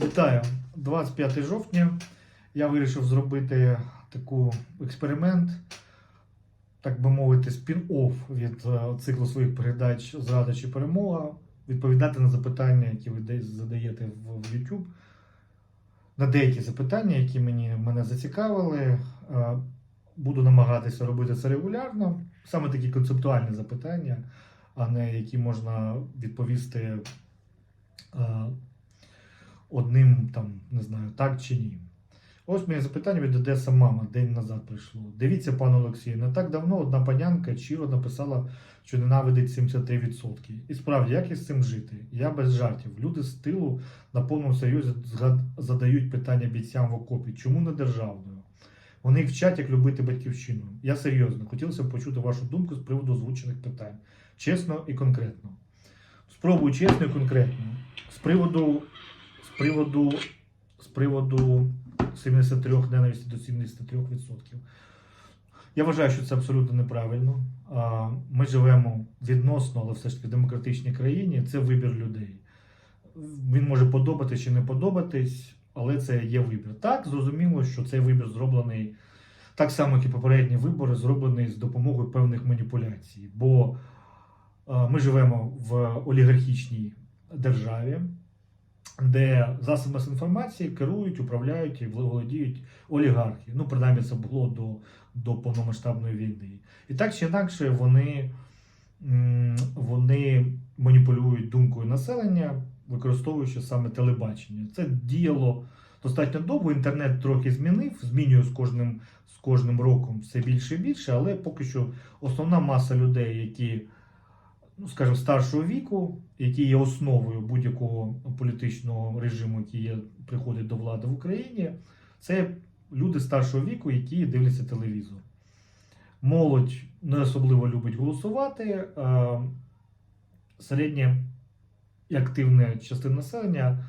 Вітаю! 25 жовтня. Я вирішив зробити таку експеримент, так би мовити, спін-офф від е, циклу своїх передач Зрада чи перемога, відповідати на запитання, які ви задаєте в YouTube. На деякі запитання, які мені, мене зацікавили. Е, Буду намагатися робити це регулярно. Саме такі концептуальні запитання, а не які можна відповісти. Одним там, не знаю, так чи ні. Ось моє запитання від Одеса Мама день назад прийшло. Дивіться, пане Олексію, не так давно одна панянка щиро написала, що ненавидить 73%. І справді, як із цим жити? Я без жартів. Люди з тилу на повному серйозі задають питання бійцям в окопі. Чому не державною? Вони вчать, як любити батьківщину. Я серйозно, хотілося б почути вашу думку з приводу озвучених питань. Чесно і конкретно. Спробую чесно і конкретно. З приводу приводу, з приводу 73 ненависті до 73%. Я вважаю, що це абсолютно неправильно. Ми живемо відносно, але все ж таки в демократичній країні. Це вибір людей. Він може подобатись чи не подобатись, але це є вибір. Так, зрозуміло, що цей вибір зроблений так само, як і попередні вибори, зроблений з допомогою певних маніпуляцій. Бо ми живемо в олігархічній державі де масової інформації керують, управляють і володіють олігархи. Ну, принаймні, це було до, до повномасштабної війни. І так чи інакше вони, вони маніпулюють думкою населення, використовуючи саме телебачення. Це діяло достатньо довго. Інтернет трохи змінив, змінює з кожним, з кожним роком все більше і більше, але поки що основна маса людей, які ну, скажімо, старшого віку, які є основою будь-якого політичного режиму, який є, приходить до влади в Україні, це люди старшого віку, які дивляться телевізор. Молодь не особливо любить голосувати. Середня і активна частина населення,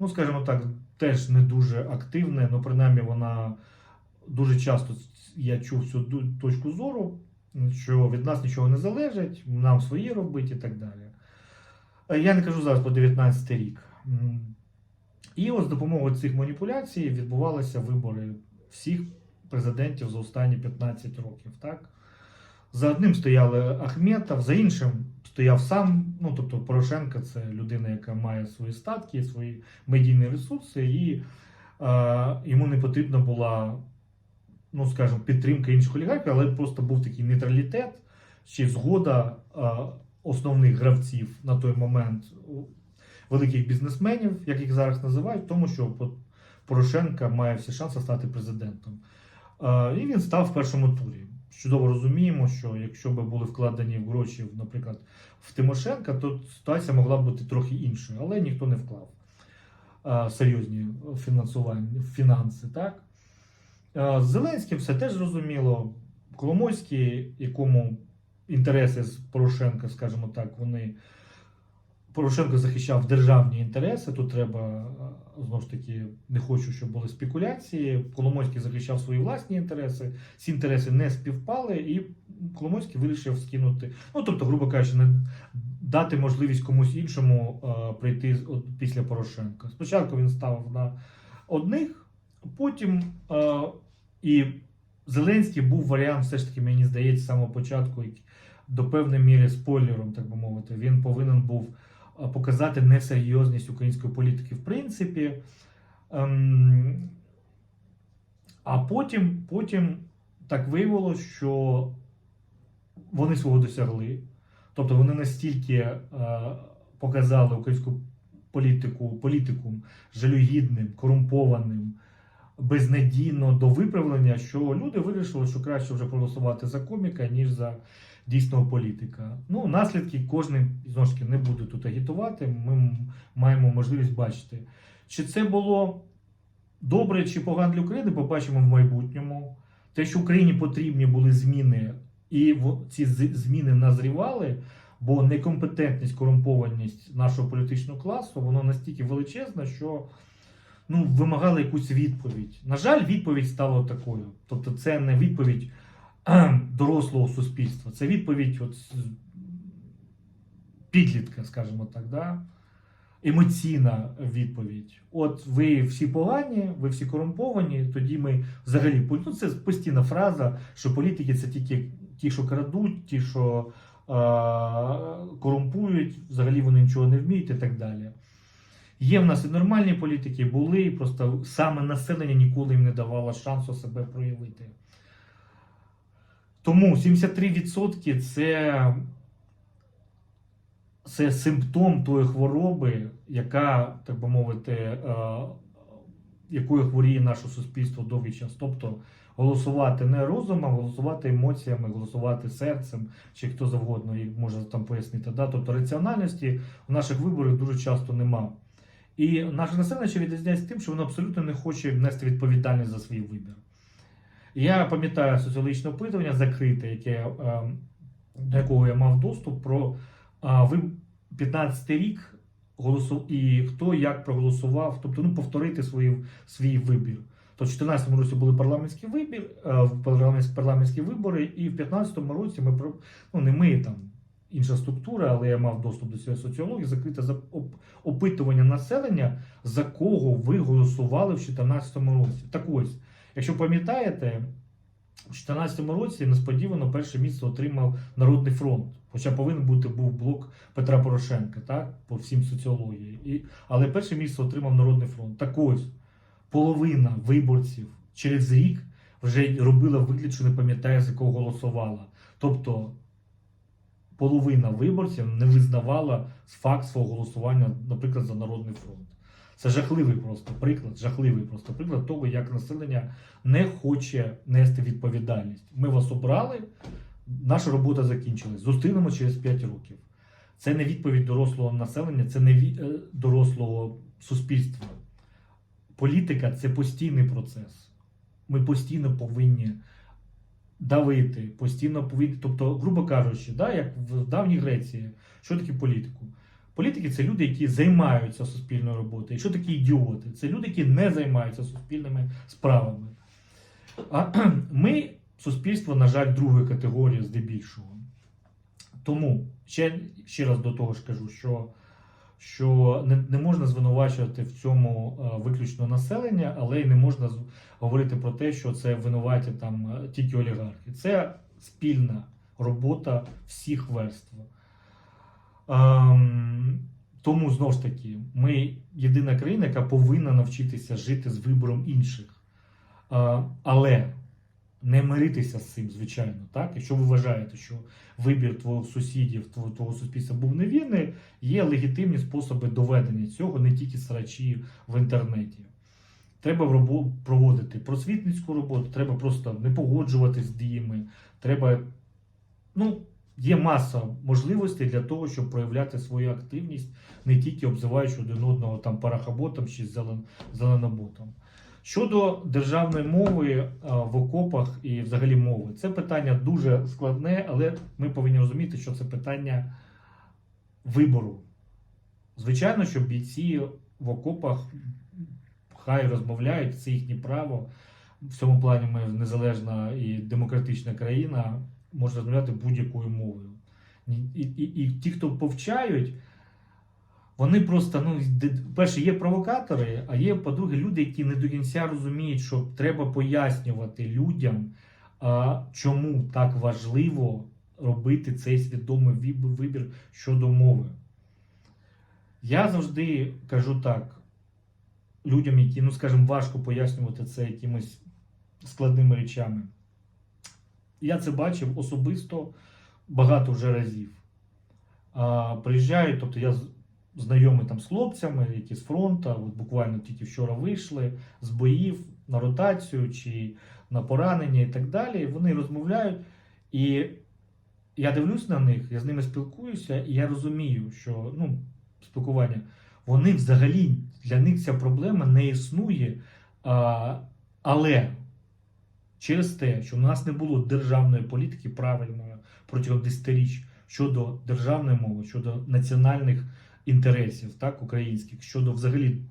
ну, скажімо так, теж не дуже активне, ну, принаймні, вона дуже часто я чув цю точку зору що від нас нічого не залежить, нам свої робити і так далі. Е, Я не кажу зараз про 19 рік. І от з допомогою цих маніпуляцій відбувалися вибори всіх президентів за останні 15 років. Так? За одним стояли Ахметов, за іншим стояв сам. Ну, тобто Порошенко це людина, яка має свої статки, свої медійні ресурси, і е, йому не потрібна була ну скажімо, підтримка інших олігархів, але просто був такий нейтралітет чи згода основних гравців на той момент великих бізнесменів, як їх зараз називають, тому що Порошенка має всі шанси стати президентом. І він став в першому турі. Чудово розуміємо, що якщо б були вкладені в гроші, наприклад, в Тимошенка, то ситуація могла б бути трохи іншою, але ніхто не вклав серйозні фінансування, фінанси. Так? Е, З Зеленським все теж зрозуміло. Коломойський, якому інтереси з Порошенка, скажімо так, вони. Порошенко захищав державні інтереси. Тут треба е, знову ж таки не хочу, щоб були спекуляції. Коломойський захищав свої власні інтереси. Ці інтереси не співпали, і Коломойський вирішив скинути. Ну тобто, грубо кажучи, не дати можливість комусь іншому е, прийти от після Порошенка. Спочатку він ставив на одних, потім е, і Зеленський був варіант, все ж таки, мені здається, з самого початку, до певної міри спойлером, так би мовити, він повинен був е, показати несерйозність української політики в принципі. Ем, а потім, потім так виявилося, що вони свого досягли. Тобто вони настільки е, показали українську політику, політикум жалюгідним, корумпованим, безнадійно до виправлення, що люди вирішили, що краще вже проголосувати за коміка, ніж за дійсного політика. Ну, наслідки кожен знову ж таки не буде тут агітувати. Ми маємо можливість бачити. Чи це було добре чи погано для України, побачимо в майбутньому. Те, що Україні потрібні були зміни, і ці зміни назрівали, бо некомпетентність, корумпованість нашого політичного класу, воно настільки величезне, що ну, вимагали якусь відповідь. На жаль, відповідь стала такою. Тобто, це не відповідь дорослого суспільства, це відповідь от, підлітка, скажімо так. Да? емоційна відповідь. От ви всі погані, ви всі корумповані, тоді ми взагалі ну, це постійна фраза, що політики це тільки ті, що крадуть, ті, що корумпують, взагалі вони нічого не вміють і так далі. Є в нас і нормальні політики, були, і просто саме населення ніколи їм не давало шансу себе проявити. Тому 73% це, це симптом тої хвороби, яка, так би мовити, е, якою хворіє наше суспільство довгий час. Тобто голосувати не розумом, голосувати емоціями, голосувати серцем, чи хто завгодно їх може там пояснити. Да? Тобто раціональності у наших виборах дуже часто нема. І наше населення ще відрізняється тим, що воно абсолютно не хоче нести відповідальність за свій вибір. Я пам'ятаю соціологічне опитування закрите, яке, е, до якого я мав доступ, про ви 15 рік голосу, і хто як проголосував, тобто ну, повторити свої, свій вибір. То в 2014 році були парламентські вибір, е, парламентські вибори, і в 2015 році ми про- ну не ми там. Інша структура, але я мав доступ до цієї соціології, закрите за- опитування населення, за кого ви голосували в 2014 році. Так ось, якщо пам'ятаєте, у 2014 році несподівано перше місце отримав Народний фронт. Хоча повинен бути був блок Петра Порошенка, так, по всім соціології. І, але перше місце отримав Народний фронт. Так ось, половина виборців через рік вже робила вигляд, що не пам'ятає, за кого голосувала. Тобто половина виборців не визнавала факт свого голосування, наприклад, за Народний фронт. Це жахливий просто приклад, жахливий просто приклад того, як населення не хоче нести відповідальність. Ми вас обрали, наша робота закінчилась. Зустрінемо через 5 років. Це не відповідь дорослого населення, це не ві- е, дорослого суспільства. Політика це постійний процес. Ми постійно повинні давити, постійно повинні. Тобто, грубо кажучи, да, як в давній Греції, що таке політику? Політики це люди, які займаються суспільною роботою. Що такі ідіоти? Це люди, які не займаються суспільними справами. А ми суспільство, на жаль, другої категорії здебільшого. Тому ще, ще раз до того ж кажу, що, що не, не можна звинувачувати в цьому е, виключно населення, але й не можна говорити про те, що це винуваті там е, тільки олігархи. Це спільна робота всіх верств. Ем, тому знову ж таки, ми єдина країна, яка повинна навчитися жити з вибором інших. Е, але не миритися з цим, звичайно. Так? Якщо ви вважаєте, що вибір твого сусідів, твого, твого суспільства був невірний, є легітимні способи доведення цього, не тільки срачі в інтернеті. Треба проводити просвітницьку роботу, треба просто не погоджуватись з діями, треба. Ну, є маса можливостей для того, щоб проявляти свою активність, не тільки обзиваючи один одного там парахаботом чи зелен, зеленоботом. Щодо державної мови в окопах і взагалі мови, це питання дуже складне, але ми повинні розуміти, що це питання вибору. Звичайно, що бійці в окопах хай розмовляють, це їхнє право. В цьому плані ми незалежна і демократична країна, може розмовляти будь-якою мовою. І, і, і ті, хто повчають, вони просто, ну, перше, є провокатори, а є, по-друге, люди, які не до кінця розуміють, що треба пояснювати людям, а, чому так важливо робити цей свідомий вибір щодо мови. Я завжди кажу так людям, які, ну скажімо, важко пояснювати це якимись складними речами. Я це бачив особисто багато вже разів. А, приїжджають, тобто я з- знайомий там з хлопцями, які з фронту, от буквально тільки вчора вийшли з боїв на ротацію чи на поранення і так далі. Вони розмовляють, і я дивлюсь на них, я з ними спілкуюся, і я розумію, що ну, спілкування, вони взагалі для них ця проблема не існує. А, але через те, що в нас не було державної політики правильної протягом десятиріч щодо державної мови, щодо національних інтересів, так, українських, щодо взагалі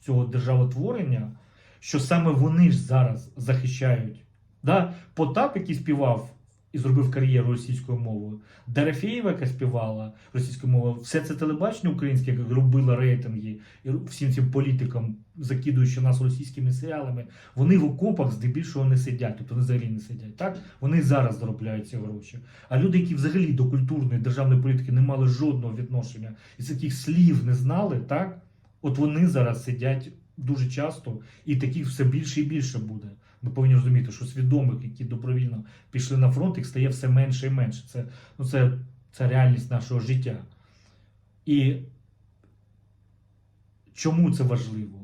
цього державотворення, що саме вони ж зараз захищають. Да? Потап, який співав і зробив кар'єру російською мовою. Дорофєєва, яка співала російською мовою, все це телебачення українське, яке робило рейтинги і всім цим політикам, закидуючи нас російськими серіалами, вони в окопах здебільшого не сидять, тобто вони взагалі не сидять. Так? Вони зараз заробляють ці гроші. А люди, які взагалі до культурної державної політики не мали жодного відношення і таких слів не знали, так? от вони зараз сидять дуже часто, і таких все більше і більше буде. Ми повинні розуміти, що свідомих, які добровільно пішли на фронт, їх стає все менше і менше. Це, ну, це, це реальність нашого життя. І чому це важливо?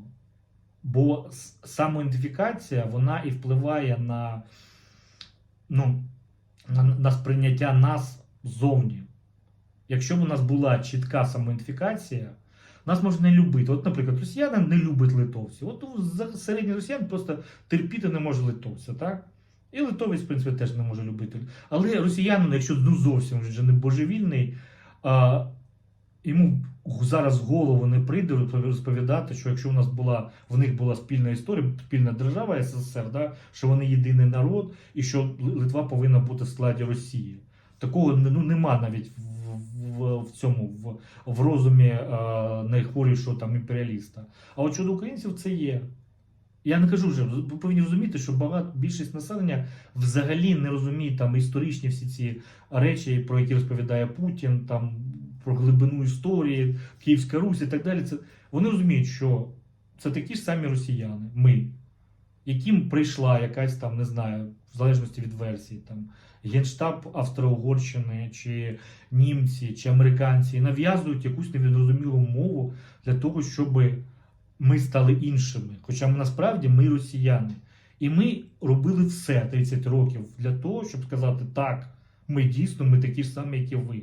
Бо самоідентифікація вона і впливає на, ну, на, на сприйняття нас ззовні. Якщо б у нас була чітка самоідентифікація, нас можна не любити. От, наприклад, росіяни не люблять литовців. От середній росіян просто терпіти не може литовця, так? І литовець, в принципі, теж не може любити. Але росіянин, якщо ну зовсім вже не божевільний, а, йому зараз голову не прийде розповідати, що якщо у нас була в них була спільна історія, спільна держава СССР, да, що вони єдиний народ, і що Литва повинна бути в складі Росії. Такого ну, нема навіть в, в, в цьому в, в розумі е, найхворішого там імперіаліста. А от щодо українців це є. Я не кажу вже, ви повинні розуміти, що багато більшість населення взагалі не розуміє там історичні всі ці речі, про які розповідає Путін, там про глибину історії, Київська Русь і так далі. Це вони розуміють, що це такі ж самі росіяни, ми, яким прийшла якась там, не знаю, в залежності від версії, там Генштаб Австро-Угорщини, чи німці, чи американці, нав'язують якусь невідозумілу мову для того, щоб ми стали іншими. Хоча ми насправді ми росіяни. І ми робили все 30 років для того, щоб сказати, так, ми дійсно ми такі ж самі, як і ви.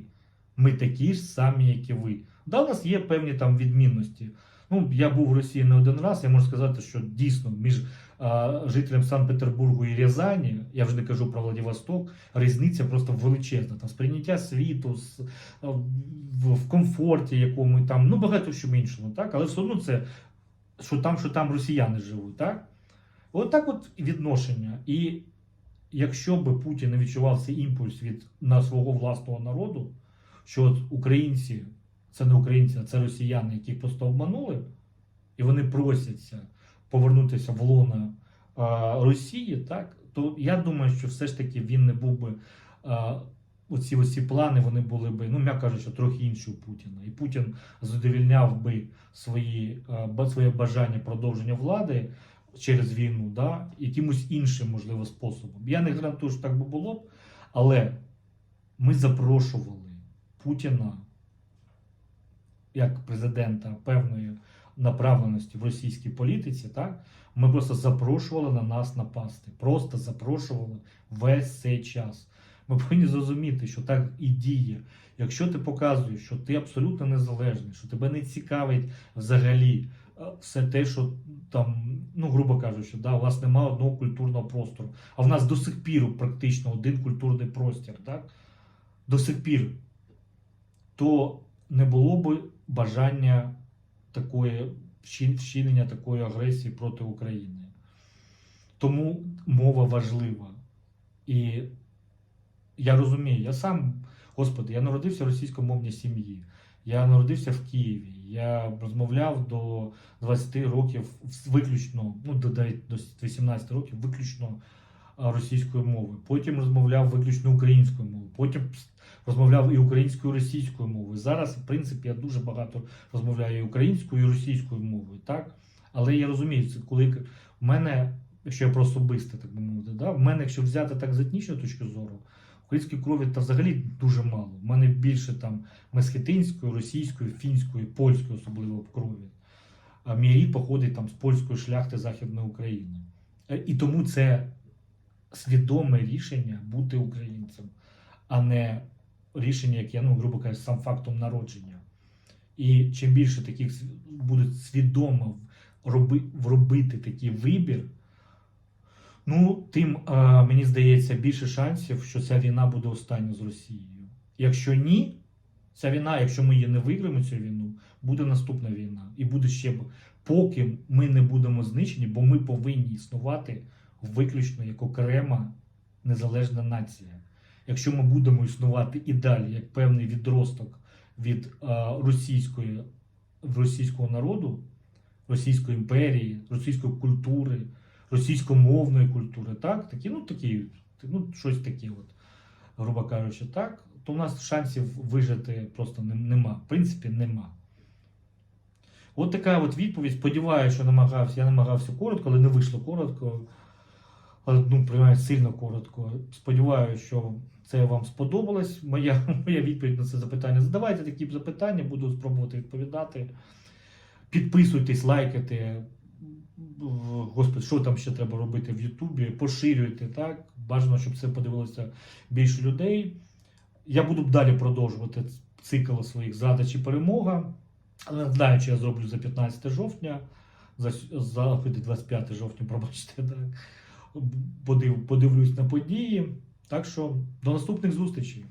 Ми такі ж самі, як і ви. Да, у нас є певні там відмінності. Ну, я був в Росії не один раз, я можу сказати, що дійсно між а, жителем Санкт-Петербургу і Рязані, я вже не кажу про Владивосток, різниця просто величезна. Там сприйняття світу, з, в, в комфорті, якому там, ну багато чому іншому, так? Але все одно це що там, що там росіяни живуть, так? От так от відношення. І якщо би Путін не відчував цей імпульс від на свого власного народу, що от українці це не українці, а це росіяни, яких просто обманули, і вони просяться повернутися в лоно а, Росії, так, то я думаю, що все ж таки він не був би. А, Оці оці плани вони були би, ну м'яко кажучи, трохи інші у Путіна. І Путін задовільняв би свої, е, своє бажання продовження влади через війну, да, якимось іншим, можливо, способом. Я не гарантую, що так би було б, але ми запрошували Путіна як президента певної направленості в російській політиці, так? Ми просто запрошували на нас напасти. Просто запрошували весь цей час. Ми повинні зрозуміти, що так і діє. Якщо ти показуєш, що ти абсолютно незалежний, що тебе не цікавить взагалі е, все те, що там, ну грубо кажучи, да, у вас немає одного культурного простору, а в нас до сих пір практично один культурний простір, так? До сих пір, то не було б бажання такої вчинення такої агресії проти України. Тому мова важлива. І я розумію, я сам, господи, я народився в російськомовній сім'ї. Я народився в Києві. Я розмовляв до 20 років виключно, ну до навіть до 18 років виключно російською мовою. Потім розмовляв виключно українською мовою. Потім розмовляв і українською, і російською мовою. Зараз, в принципі, я дуже багато розмовляю і українською, і російською мовою, так? Але я розумію, це коли в мене, якщо я про особисте, так би мовити, да? в мене, якщо взяти так з етнічної точки зору, української крові та взагалі дуже мало. У мене більше там месхетинської, російської, фінської, польської, особливо в крові. А мій рід походить там з польської шляхти Західної України. Е, І тому це свідоме рішення бути українцем, а не рішення, яке, ну, грубо кажучи, сам фактом народження. І чим більше таких будуть свідомо роби, робити такий вибір, ну, тим, мені здається, більше шансів, що ця війна буде остання з Росією. Якщо ні, ця війна, якщо ми її не виграємо цю війну, буде наступна війна. І буде ще, поки ми не будемо знищені, бо ми повинні існувати виключно як окрема незалежна нація. якщо ми будемо існувати і далі як певний відросток від а, російської, російського народу, Російської імперії, російської культури, російськомовної культури, так, такі, ну такі, ну, щось таке, от, грубо кажучи, так, то у нас шансів вижити просто нема. В принципі, нема. От така от відповідь. Сподіваюся, що намагався, я намагався коротко, але не вийшло коротко. Ну, принаймні, сильно коротко. Сподіваюся, що це вам сподобалось. Моя, моя відповідь на це запитання. Задавайте такі запитання, буду спробувати відповідати. Підписуйтесь, лайкайте. Господи, що там ще треба робити в Ютубі? Поширюйте, так? Бажано, щоб це подивилося більше людей. Я буду далі продовжувати цикл своїх задач і перемога. Але не знаю, чи я зроблю за 15 жовтня, за, за 25 жовтня, пробачте, так. Подив, подивлюсь на події. Так що до наступних зустрічей.